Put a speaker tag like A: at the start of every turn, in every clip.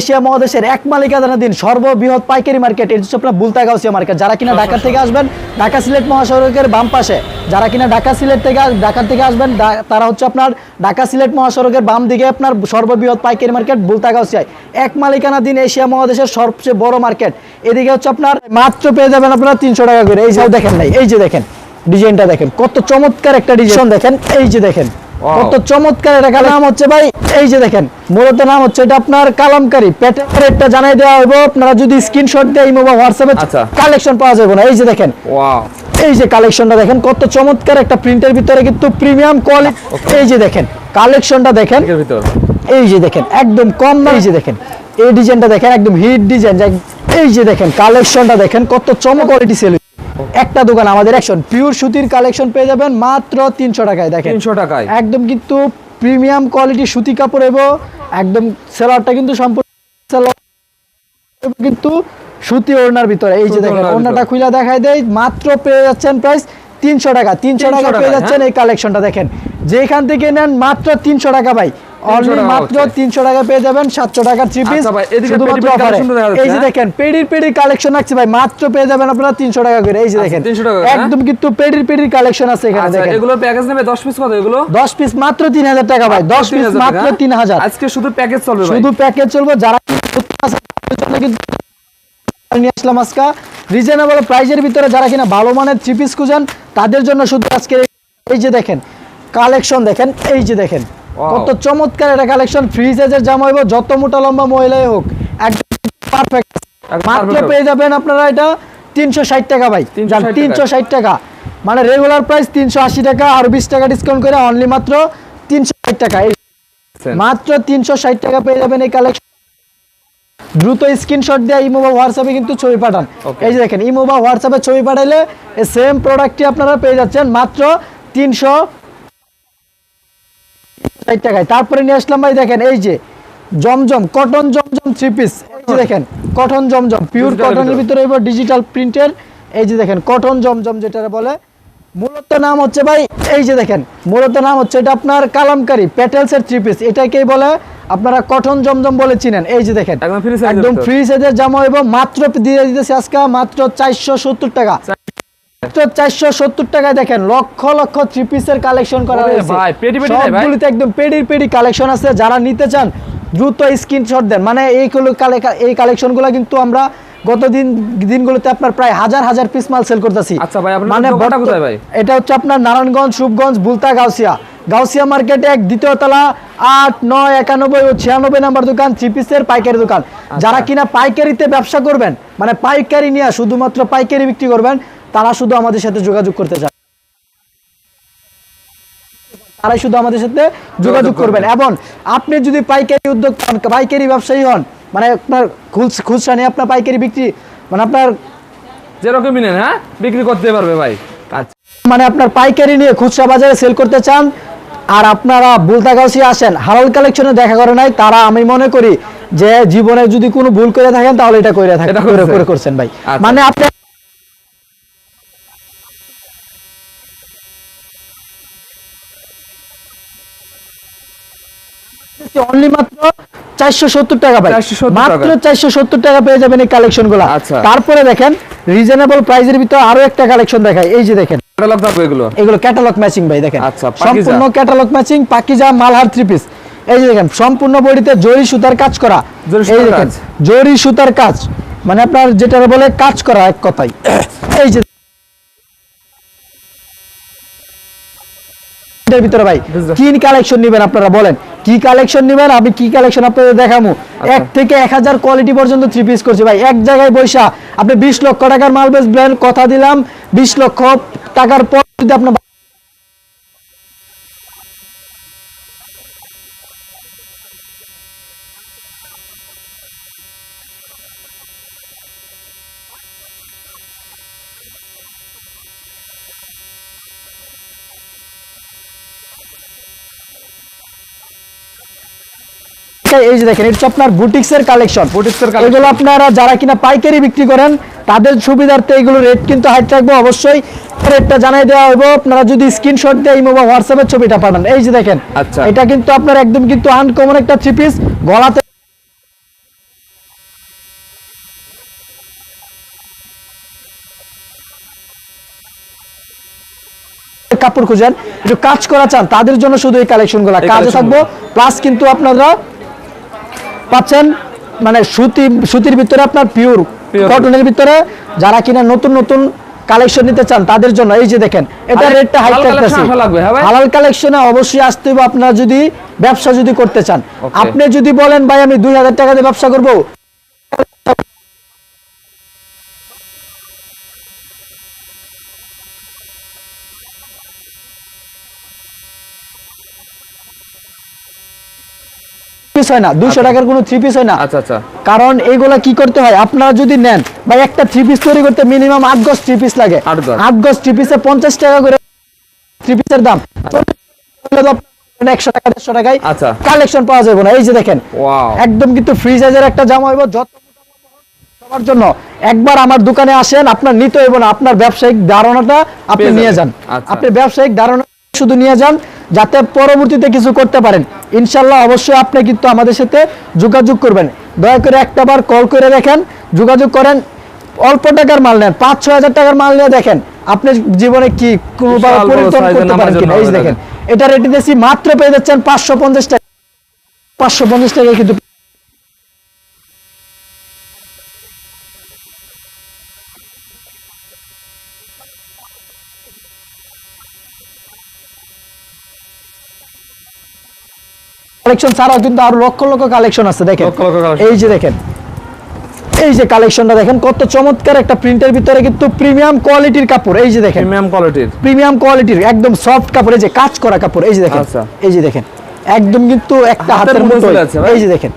A: Asia মহাদেশের এক মালিকানাধীন সর্ববৃহৎ পাইকারি মার্কেট, এটি হচ্ছে আপনার বুলতা গাউসিয়া মার্কেট। যারা কিনা ঢাকা থেকে আসবেন, ঢাকা সিলেট মহাসড়কের বাম পাশে। যারা কিনা ঢাকা সিলেট থেকে ঢাকা থেকে আসবেন তারা হচ্ছে আপনার ঢাকা সিলেট মহাসড়কের বাম দিকে আপনার সর্ববৃহৎ পাইকারি মার্কেট বুলতা গাউসিয়ায়। এক মালিকানাধীন এশিয়া মহাদেশের সবচেয়ে বড় মার্কেট। এদিকে হচ্ছে আপনার মাত্র পেয়ে যাবেন আপনারা তিনশো টাকা করে। এই যে দেখেন নাই এই যে দেখেন, ডিজাইনটা দেখেন। কত চমৎকার একটা ডিজাইন। দেখেন, এই যে দেখেন. কত চমৎকার এটা নাম হচ্ছে ভাই এই যে দেখেন মূলত নাম হচ্ছে এটা আপনার কালামকারি। পেটের রেটটা জানাই দেওয়া হবে আপনারা যদি স্ক্রিনশট দেয় ইমো বা হোয়াটসঅ্যাপে
B: আচ্ছা।
A: কালেকশন পাওয়া যাবে না। এই যে দেখেন
B: ওয়াও
A: এই যে কালেকশনটা দেখেন কত চমৎকার একটা প্রিন্টের ভিতরে কিন্তু প্রিমিয়াম কোয়ালিটি এই যে দেখেন কালেকশনটা দেখেন।
B: এর ভিতর।
A: এই যে দেখেন একদম কম দাম এই যে দেখেন এই ডিজাইনটা দেখেন একদম হিট ডিজাইন এই যে দেখেন কালেকশনটা দেখেন কত চমক কোয়ালিটি সেল একটা দোকান আমাদের একশন পিওর সুতির কালেকশন পেয়ে যাবেন মাত্র তিনশো টাকায় দেখেন।
B: তিনশো টাকায়।
A: একদম কিন্তু প্রিমিয়াম কোয়ালিটি সুতি কাপড় এবং একদম সেলারটা কিন্তু সম্পূর্ণ কিন্তু সুতি ওড়নার ভিতরে। এই যে দেখেন ওড়নাটা খুলে দেখাই দেয় মাত্র পেয়ে যাচ্ছেন প্রাইস তিনশো টাকা। তিনশো টাকা পেয়ে যাচ্ছেন
B: হ্যাঁ?
A: এই কালেকশনটা দেখেন। যেখান থেকে নেন মাত্র তিনশো টাকা ভাই। অনলি মাত্র
B: হচ্ছে।
A: তিনশো টাকা পেয়ে যাবেন সাতশো টাকার থ্রি পিস
B: আচ্ছা
A: শুধুমাত্র অফারে
B: যাচ্ছে,
A: এই যে
B: হ্যাঁ?
A: দেখেন পেডির পেডির কালেকশন আছে ভাই মাত্র পেয়ে যাবেন আপনারা তিনশো টাকা করে এই যে
B: আচ্ছা,
A: দেখেন
B: 300 টাকা হ্যাঁ?
A: একদম কিন্তু পেডির পেডির কালেকশন আছে এখানে
B: আচ্ছা
A: দেখেন
B: এগুলোর প্যাকেজ নেবে 10 পিস কত এগুলো
A: দশ পিস মাত্র তিন হাজার টাকা ভাই দশ পিস মাত্র
B: টাকা?
A: তিন হাজার
B: আজকে শুধু প্যাকেজ চলবে ভাই
A: শুধু প্যাকেজ চলবে যারা নিয়ে আসলাম আজকে রিজনেবল প্রাইজের ভিতরে যারা কিনা ভালো মানের থ্রি পিস খুঁজেন তাদের জন্য শুধু আজকে এই যে দেখেন কালেকশন দেখেন এই যে দেখেন. কত চমৎকার এটা কালেকশন ফ্রি সাইজের জামা হইব যত মোটা লম্বা মহিলাই হোক একদম পারফেক্ট মাত্র পেয়ে যাবেন আপনারা এটা তিনশো ষাট টাকা ভাই।
B: 360 টাকা।
A: তিনশো ষাট টাকা। মানে রেগুলার প্রাইস তিনশো আশি টাকা আর বিশ টাকা ডিসকাউন্ট করে অনলি মাত্র তিনশো ষাট টাকা। মাত্র তিনশো ষাট টাকা পেয়ে যাবেন এই কালেকশন দ্রুত স্ক্রিনশট দিয়ে ইমো বা হোয়াটসঅ্যাপে কিন্তু ছবি পাঠান। এই যে দেখেন ইমো বা হোয়াটসঅ্যাপে ছবি পাঠাইলে সেম প্রোডাক্টটি আপনারা পেয়ে যাচ্ছেন মাত্র তিনশো ষাট টাকায়। তারপরে নিয়ে আসলাম ভাই দেখেন এই যে Zamzam cotton Zamzam three piece এই যে দেখেন কটন জমজম পিওর কটনের
B: ভিতরে।
A: এবার ডিজিটাল প্রিন্টের এই যে দেখেন কটন জমজম যেটা বলে। মূলত নাম হচ্ছে ভাই এই যে দেখেন মূলত নাম হচ্ছে এটা আপনার কালামকারি প্যাটেলসের থ্রি পিস এটাকেই বলে আপনারা কটন জমজম বলে চিনেন। এই যে দেখেন
B: একদম।
A: ফ্রি সাইজের জামা এবং মাত্র দিয়ে দিতেছে আজকে মাত্র চারশো সত্তর টাকা। মাত্র চারশো সত্তর টাকায় দেখেন লক্ষ লক্ষ থ্রি পিসের কালেকশন করা হয়েছে
B: ভাই, পেডি পেডি দেয় ভাই?
A: সবগুলিতে একদম পেডির পেডি কালেকশন আছে যারা নিতে চান দ্রুত স্ক্রিনশট দেন মানে এইগুলো কালে- এই কালেকশনগুলো কিন্তু আমরা গত দিন দিনগুলোতে আপনার প্রায় হাজার হাজার পিস মাল সেল করতেছি
B: আচ্ছা ভাই,
A: মানে
B: দোকানটা কোথায় ভাই?
A: এটা হচ্ছে আপনার নারায়ণগঞ্জ সুপগঞ্জ বুলতা গাউসিয়া গাউসিয়া মার্কেটে এক দ্বিতীয় তলা আট নয় একানব্বই ও ছিয়ানব্বই নাম্বার দোকান থ্রি পিসের পাইকারি দোকান
B: আচ্ছা।
A: যারা কিনা পাইকারিতে ব্যবসা করবেন মানে পাইকারি নিয়ে শুধুমাত্র পাইকারি বিক্রি করবেন তারা শুধু আমাদের সাথে যোগাযোগ করতে চান তারাই শুধু আমাদের সাথে যোগাযোগ করবেন। এবং আপনি যদি পাইকারি উদ্যোগ হন, পাইকারি ব্যবসায়ী হন মানে আপনার খুচ- খুচরা নিয়ে আপনার পাইকারি বিক্রি মানে আপনার
B: যেরকমই নেন হ্যাঁ? বিক্রি করতে পারবে ভাই।
A: মানে আপনার পাইকারি নিয়ে খুচরা বাজারে সেল করতে চান আর আপনারা বুলতাগাউসি আসেন হালাল কালেকশনে দেখা করে নাই তারা আমি মনে করি যে জীবনে যদি কোনো ভুল করে থাকেন তাহলে এটা করে থাকেন করে
B: করছেন।
A: ভাই।
B: আচ্ছা।
A: মানে আপনি অনলি মাত্র চারশো সত্তর টাকা ভাই।
B: 470
A: মাত্র চারশো সত্তর টাকা পেয়ে যাবেন এই কালেকশনগুলো।
B: আচ্ছা।
A: তারপরে দেখেন রিজনেবল ভিতরে আরও একটা কালেকশন দেখায় এই যে দেখেন।
B: ক্যাটালগ থাকবে এগুলো?
A: এগুলো ক্যাটালগ ম্যাচিং ভাই দেখেন।
B: আচ্ছা,
A: সম্পূর্ণ catalogue matching Pakiza Malhar three piece এই যে দেখেন সম্পূর্ণ বডিতে জরি সুতার কাজ করা।
B: জরি
A: এই
B: সুতার
A: দেখেন
B: কাজ।
A: জরি সুতার কাজ। মানে আপনার যেটা বলে কাজ করা এক কথাই এই যে ভিতরে ভাই। কি কালেকশন নেবেন আপনারা বলেন? কি কালেকশন নেবেন? আমি কি কালেকশন আপনাদের দেখামু?
B: আচ্ছা।
A: এক থেকে এক হাজার কোয়ালিটি পর্যন্ত থ্রি পিস করছি। ভাই এক জায়গায় বৈশা আপনি বিশ লক্ষ টাকার মাল বেচবেন কথা দিলাম বিশ লক্ষ টাকার পর যদি আপনার আজকে এই যে দেখেন এটা আপনার বুটিক্সের কালেকশন
B: বুটিক্সের কালেকশন
A: এগুলো আপনারা যারা কিনা পাইকারি বিক্রি করেন তাদের সুবিধার্থে এগুলো রেট কিন্তু হাইট রাখব অবশ্যই রেটটা জানাই দেওয়া হবে আপনারা যদি স্ক্রিনশট দিয়ে ইমো বা হোয়াটসঅ্যাপের ছবিটা পাঠান। এই যে দেখেন
B: আচ্ছা।
A: এটা কিন্তু আপনার একদম কিন্তু আনকমন একটা থ্রি পিস গলাতে কাপড় খুঁজেন একটু কাজ করা চান তাদের জন্য শুধু এই কালেকশনগুলা। কাজে থাকব প্লাস কিন্তু আপনারা পাচ্ছেন মানে সুতি সুতির ভিতরে আপনার পিওর কটনের ভিতরে যারা কিনা নতুন নতুন কালেকশন নিতে চান তাদের জন্য এই যে দেখেন এটা রেটটা হাই
B: থাকতেছে?
A: হালাল কালেকশনে অবশ্যই আসতে হবে আপনারা যদি ব্যবসা যদি করতে চান। আপনি যদি বলেন ভাই আমি দুই হাজার টাকা দিয়ে ব্যবসা করব। পিস হয় না দুইশো টাকার কোনো থ্রি পিস হয় না।
B: আচ্ছা আচ্ছা।
A: কারণ এইগুলা কি করতে হয় আপনারা যদি নেন বা একটা থ্রি পিস তৈরি করতে মিনিমাম আট গজ থ্রি পিস লাগে।
B: আট গজ।
A: থ্রি পিসে পঞ্চাশ টাকা করে থ্রি পিসের দাম। একশো টাকা দেড়শো টাকায়
B: আচ্ছা।
A: কালেকশন পাওয়া যাবে না। এই যে দেখেন একদম কিন্তু ফ্রি সাইজের একটা জামা হইব যত সবার জন্য। একবার আমার দোকানে আসেন আপনার নিতে হইব না। আপনার ব্যবসায়িক ধারণাটা আপনি নিয়ে যান।
B: আচ্ছা।
A: আপনি ব্যবসায়িক ধারণা শুধু নিয়ে যান যাতে পরবর্তীতে কিছু করতে পারেন। ইনশাল্লাহ অবশ্যই আপনি কিন্তু আমাদের সাথে যোগাযোগ করবেন। দয়া করে একটা বার কল করে দেখেন যোগাযোগ করেন। অল্প টাকার মাল নেন পাঁচ ছয় হাজার টাকার মাল নিয়ে দেখেন আপনি জীবনে কি পরিবর্তন করতে পারেন কিনা? এই দেখেন এটা রেটে দিয়েছি মাত্র পেয়ে যাচ্ছেন পাঁচশো পঞ্চাশ টাকা। পাঁচশো পঞ্চাশ টাকায় কিন্তু কালেকশন ছাড়াও কিন্তু আরও লক্ষ লক্ষ কালেকশন আছে দেখেন। এই যে দেখেন এই যে কালেকশনটা দেখেন কত চমৎকার একটা প্রিন্টের ভিতরে কিন্তু প্রিমিয়াম কোয়ালিটির কাপড় এই যে দেখেন।
B: প্রিমিয়াম কোয়ালিটির
A: প্রিমিয়াম কোয়ালিটির একদম সফট কাপড় এই যে কাজ করা কাপড় এই যে দেখেন।
B: আচ্ছা।
A: এই যে দেখেন একদম কিন্তু একটা
B: হাতের
A: মুঠো। এই যে দেখেন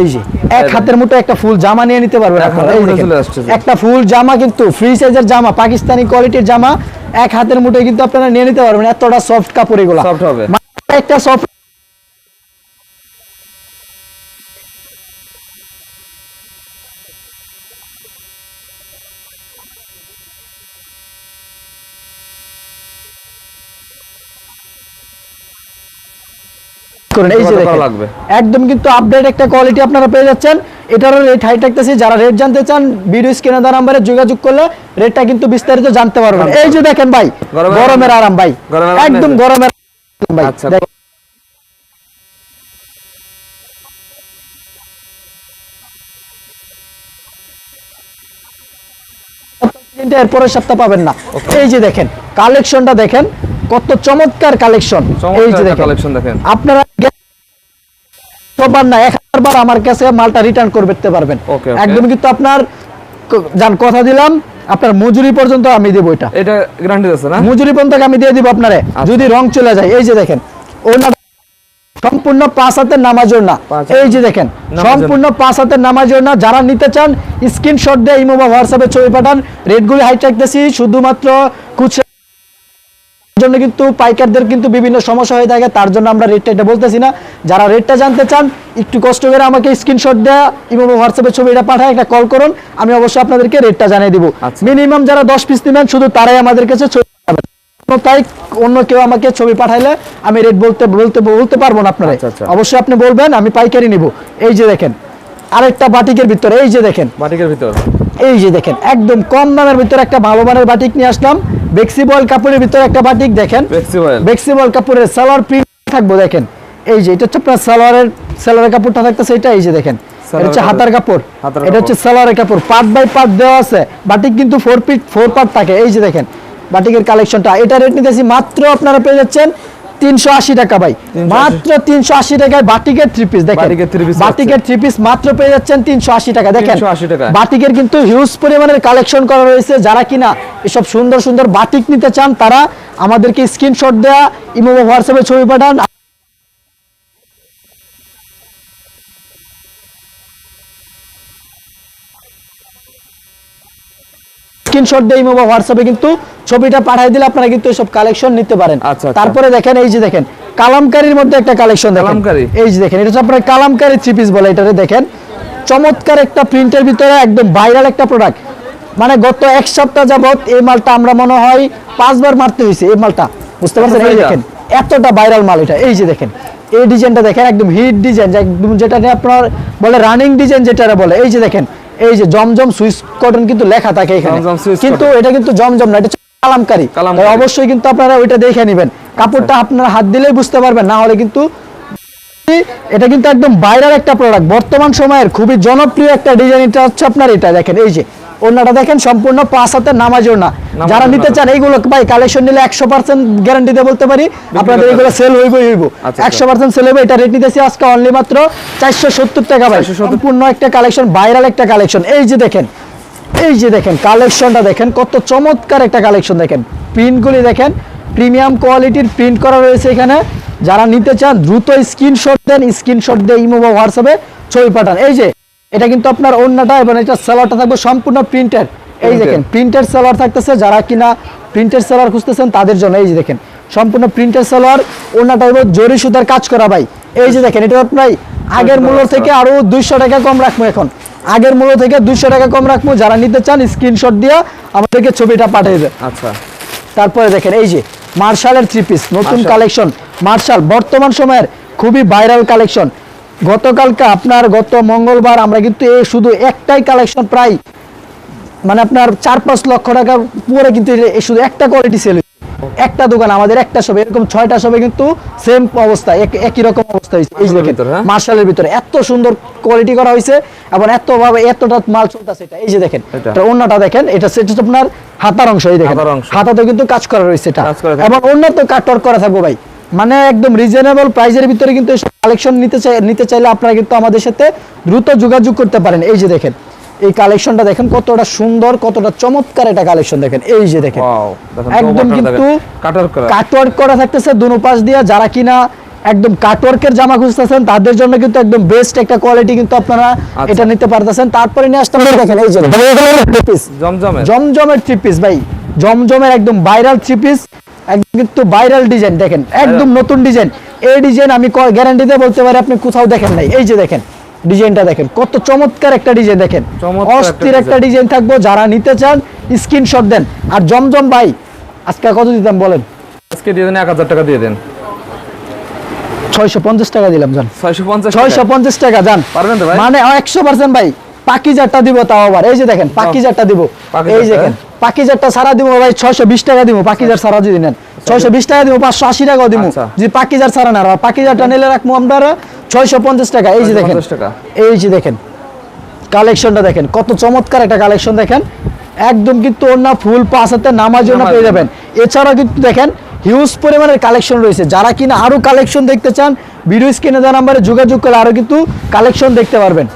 A: এই যে এক হাতের মুঠো একটা ফুল জামা নিয়ে নিতে পারবেন আপনারা এই দেখেন। একটা ফুল জামা কিন্তু ফ্রি সাইজের জামা পাকিস্তানি কোয়ালিটির জামা এক হাতের মুঠোয় কিন্তু আপনারা নিয়ে নিতে পারবেন এতটা সফট কাপড় এগুলা।
B: সফট হবে।
A: একটা সফট করেন এই যে
B: লাগবে?
A: একদম কিন্তু আপডেট একটা কোয়ালিটি আপনারা পেয়ে যাচ্ছেন। এটারও রেট হাই থাকতেছে। যারা রেট জানতে চান ভিডিও স্ক্রিনে দেওয়া নাম্বারে যোগাযোগ করলে রেটটা কিন্তু বিস্তারিত জানতে পারবেন। এই যে দেখেন ভাই
B: গরমের
A: আরাম। ভাই। একদম গরমের ভাই।
B: আচ্ছা।
A: দেখেন। কিন্তু এর সপ্তাহ পাবেন না। এই যে দেখেন কালেকশনটা দেখেন কত চমৎকার কালেকশন এই যে দেখেন। আপনারা সবার না এক হাজার বার আমার কাছে মালটা রিটার্ন করে দিতে পারবেন. একদম কিন্তু আপনার যান কথা দিলাম আপনার মজুরি পর্যন্ত আমি দেবো এটা।
B: এটা গ্যারান্টি আছে না?
A: মজুরি পর্যন্ত আমি দিয়ে দিব আপনারে।
B: আচ্ছা।
A: যদি রং চলে যায় এই যে দেখেন সম্পূর্ণ পাঁচ হাতের নামাজের না এই যে দেখেন। সম্পূর্ণ পাঁচ হাতের নামাজের না যারা নিতে চান স্ক্রিনশট দিয়ে ইমো বা হোয়াটসঅ্যাপে ছবি পাঠান। রেটগুলি হাই রাখতেছি শুধুমাত্র খুচরা জন্য কিন্তু পাইকারদের কিন্তু বিভিন্ন সমস্যা হয়ে থাকে তার জন্য আমরা রেটটা এটা বলতেছি না। যারা রেটটা জানতে চান একটু কষ্ট করে আমাকে স্ক্রিনশট দেয়া এবং হোয়াটসঅ্যাপে ছবিটা পাঠায় একটা কল করুন আমি অবশ্যই আপনাদেরকে রেটটা জানিয়ে দিব।
B: আচ্ছা।
A: মিনিমাম যারা দশ পিস নেবেন শুধু তারাই আমাদের কাছে ছবি তাই অন্য কেউ আমাকে ছবি পাঠাইলে আমি রেট বলতে বলতে বলতে পারব না আপনারা।
B: আচ্ছা, আচ্ছা।
A: অবশ্যই আপনি বলবেন আমি পাইকারি নিব। এই যে দেখেন আরেকটা বাটিকের ভিতরে এই যে দেখেন।
B: বাটিকের ভিতর।
A: এই যে দেখেন একদম কম দামের ভিতরে একটা ভালো মানের বাটিক নিয়ে আসলাম। বেক্সি বয়েল কাপড়ের ভিতরে একটা বাটিক দেখেন।
B: ফ্লেক্সিবল
A: বেক্সি বয়েল কাপড়ের সালোয়ার প্রিন্ট থাকব দেখেন। এই যে এটা হচ্ছে আপনার সালোয়ারের সালোয়ারের কাপড়টা থাকতেছে এটা এই যে দেখেন। এটা হচ্ছে হাতার কাপড়। এটা হচ্ছে
B: কাপড়।
A: সালোয়ারের কাপড়। পার্ট বাই পার্ট দেওয়া আছে। বাটিক কিন্তু ফোর পিট ফোর পার্ট থাকে। এই যে দেখেন বাটিকের কালেকশনটা এটা রেট নিতেছি মাত্র আপনারা পেয়ে যাচ্ছেন তিনশো আশি টাকা ভাই।
B: 380
A: মাত্র তিনশো আশি টাকায় বাটিকের থ্রি পিস দেখেন।
B: বাটিকের
A: থ্রি পিস মাত্র পেয়ে যাচ্ছেন তিনশো আশি টাকা দেখেন। বাটিকের কিন্তু হিউজ পরিমাণের কালেকশন করা রয়েছে। যারা কিনা এসব সুন্দর সুন্দর বাটিক নিতে চান তারা আমাদেরকে স্ক্রিনশট দেয়া ইমো হোয়াটসঅ্যাপে ছবি পাঠান। স্ক্রিনশট দিয়ে ইমো বা হোয়াটসঅ্যাপে কিন্তু ছবিটা পাঠিয়ে দিলে আপনারা কিন্তু এসব কালেকশন নিতে পারেন।
B: আচ্ছা, আচ্ছা।
A: তারপরে দেখেন এই যে দেখেন কালামকারীর মধ্যে একটা কালেকশন দেখেন।
B: কালামকারী?
A: এই যে দেখেন এটা হচ্ছে আপনার কালামকারী থ্রি পিস বলে এটারে দেখেন। চমৎকার একটা প্রিন্টের ভিতরে একদম ভাইরাল একটা প্রোডাক্ট মানে গত এক সপ্তাহ যাবত এই মালটা আমরা মনে হয় পাঁচবার মারতে হয়েছে এই মালটা। বুঝতে পারছেন? এই দেখেন এতটা ভাইরাল মাল এটা। এই যে দেখেন এই ডিজাইনটা দেখেন একদম হিট ডিজাইন একদম যেটা নিয়ে আপনার বলে রানিং ডিজাইন যেটা বলে এই যে দেখেন এই যে জমজম সুইস কটন কিন্তু লেখা থাকে এখানে। কিন্তু এটা কিন্তু জমজম না এটা কালামকারি। অবশ্যই কিন্তু আপনারা ওইটা দেখে নেবেন। কাপড়টা আপনারা হাত দিলেই বুঝতে পারবেন না হলে কিন্তু এটা কিন্তু একদম বাইরের একটা প্রোডাক্ট বর্তমান সময়ের খুবই জনপ্রিয় একটা ডিজাইন এটা হচ্ছে আপনার এটা দেখেন এই যে ওনাটা দেখেন সম্পূর্ণ পাঁচ হাতের নামাজের না যারা নিতে চান এইগুলো ভাই কালেকশন নিলে একশো পার্সেন্ট গ্যারান্টি দিয়ে বলতে পারি। আপনাদের এইগুলো সেল হইব হইব।
B: আচ্ছা,
A: একশো পার্সেন্ট সেল হইব এটা রেট নিতেছি আজকে অনলি মাত্র চারশো সত্তর টাকা ভাই। সম্পূর্ণ একটা কালেকশন ভাইরাল একটা কালেকশন এই যে দেখেন এই যে দেখেন কালেকশনটা দেখেন কত চমৎকার একটা কালেকশন দেখেন। প্রিন্টগুলি দেখেন প্রিমিয়াম কোয়ালিটির প্রিন্ট করা রয়েছে এখানে। যারা নিতে চান দ্রুত স্ক্রিনশট দেন স্ক্রিনশট দিয়ে ইমো বা হোয়াটসঅ্যাপে ছবি পাঠান। এই যে এটা কিন্তু আপনার অন্যটা এবং এটা সালোয়ারটা থাকবে সম্পূর্ণ প্রিন্টের এই। দেখেন প্রিন্টের সালোয়ার থাকতেছে যারা কিনা প্রিন্টের সালোয়ার খুঁজতেছেন তাদের জন্য। এই যে দেখেন সম্পূর্ণ প্রিন্টের সালোয়ার অন্যটা হইব জরি সুতার কাজ করা ভাই। এই যে দেখেন এটা আপনার আগের মূল্য থেকে আরও দুইশো টাকা কম রাখব এখন। আগের মূল্য থেকে দুইশো টাকা কম রাখব। যারা নিতে চান স্ক্রিনশট দিয়ে আমাদেরকে ছবিটা পাঠিয়ে দেবে
B: আচ্ছা।
A: তারপরে দেখেন এই যে মার্শালের থ্রি পিস নতুন কালেকশন মার্শাল বর্তমান সময়ের খুবই ভাইরাল কালেকশন গতকালকে আপনার গত মঙ্গলবার আমরা কিন্তু এই শুধু একটাই কালেকশন প্রায় মানে আপনার চার পাঁচ লক্ষ টাকা পুরো কিন্তু শুধু একটা কোয়ালিটি সেল একটা দোকান আমাদের একটা সবে এরকম ছয়টা সবে কিন্তু সেম অবস্থা একই রকম অবস্থা হয়েছে। এই
B: মার্শালের
A: দেখেন,
B: ভিতরে, হ্যাঁ?
A: মার্শালের ভিতরে এত সুন্দর কোয়ালিটি করা হয়েছে এবং এত ভাবে এতটা মাল চলতেছে এটা। এই যে দেখেন
B: এটা।
A: অন্যটা দেখেন এটা সেটা হচ্ছে আপনার হাতার অংশ এই দেখেন। হাতাতে কিন্তু কাজ করা রয়েছে এটা। এবং অন্য তো কাটওয়ার্ক করা থাকবে ভাই। মানে একদম রিজনেবল প্রাইসের ভিতরে কিন্তু কালেকশন নিতে চাই নিতে চাইলে আপনারা কিন্তু আমাদের সাথে দ্রুত যোগাযোগ করতে পারেন। এই যে দেখেন এই কালেকশনটা দেখেন কতটা সুন্দর কতটা চমৎকার একটা কালেকশন দেখেন। এই যে দেখেন একদম কিন্তু কাটওয়ার্ক করা। থাকতেছে দুনো পাশ দিয়ে। যারা কিনা একদম কাটওয়ার্কের জামা খুঁজতেছেন তাদের জন্য কিন্তু একদম বেস্ট একটা কোয়ালিটি কিন্তু আপনারা
B: আচ্ছা।
A: এটা নিতে পারতেছেন। তারপরে নিয়ে আসতে দেখেন এই যে
B: জমজমে
A: জমজমের। থ্রি পিস ভাই। জমজমের একদম ভাইরাল থ্রি পিস একদম কিন্তু ভাইরাল ডিজাইন দেখেন একদম নতুন ডিজাইন এই ডিজাইন আমি গ্যারান্টি দিয়ে বলতে পারি আপনি কোথাও দেখেন নাই। এই যে দেখেন ডিজাইনটা দেখেন কত চমৎকার একটা ডিজাইন দেখেন। অস্থির একটা ডিজাইন থাকব যারা নিতে চান স্ক্রিনশট দেন। আর জমজম ভাই আজকে কত দিতাম বলেন?
B: আজকে দিয়ে দেন এক হাজার টাকা দিয়ে দেন।
A: ছয়শো পঞ্চাশ টাকা দিলাম জান।
B: ছয়শো পঞ্চাশ
A: ছয়শো পঞ্চাশ টাকা জান।
B: পারবেন তো ভাই?
A: মানে একশো পার্সেন্ট ভাই। পাকিজারটা দিব তাও আবার। এই যে দেখেন পাকিজারটা দিব।
B: পাকিজারটা,
A: এই দেখেন পাকিজারটা সারা দিব ভাই ছয়শো বিশ টাকা দিব পাকিজার সারা যদি নেন। ছয়শো বিশ টাকা দিব পাঁচশো আশি টাকাও দিব
B: আচ্ছা।
A: যদি পাকিজার সারা না আর পাকিজারটা নিলে রাখব আমরা ছয়শো পঞ্চাশ টাকা। এই যে দেখেন
B: 650 টাকা।
A: এই যে দেখেন কালেকশনটা দেখেন কত চমৎকার একটা কালেকশন দেখেন। একদম কিন্তু অন্য ফুল পাঁচ হাতে নামার জন্য পেয়ে যাবেন। এছাড়াও কিন্তু দেখেন হিউজ পরিমাণের কালেকশন রয়েছে। যারা কিনা আরও কালেকশন দেখতে চান ভিডিও স্ক্রিনে দেওয়া নাম্বারে যোগাযোগ করলে আরও কিন্তু কালেকশন দেখতে পারবেন।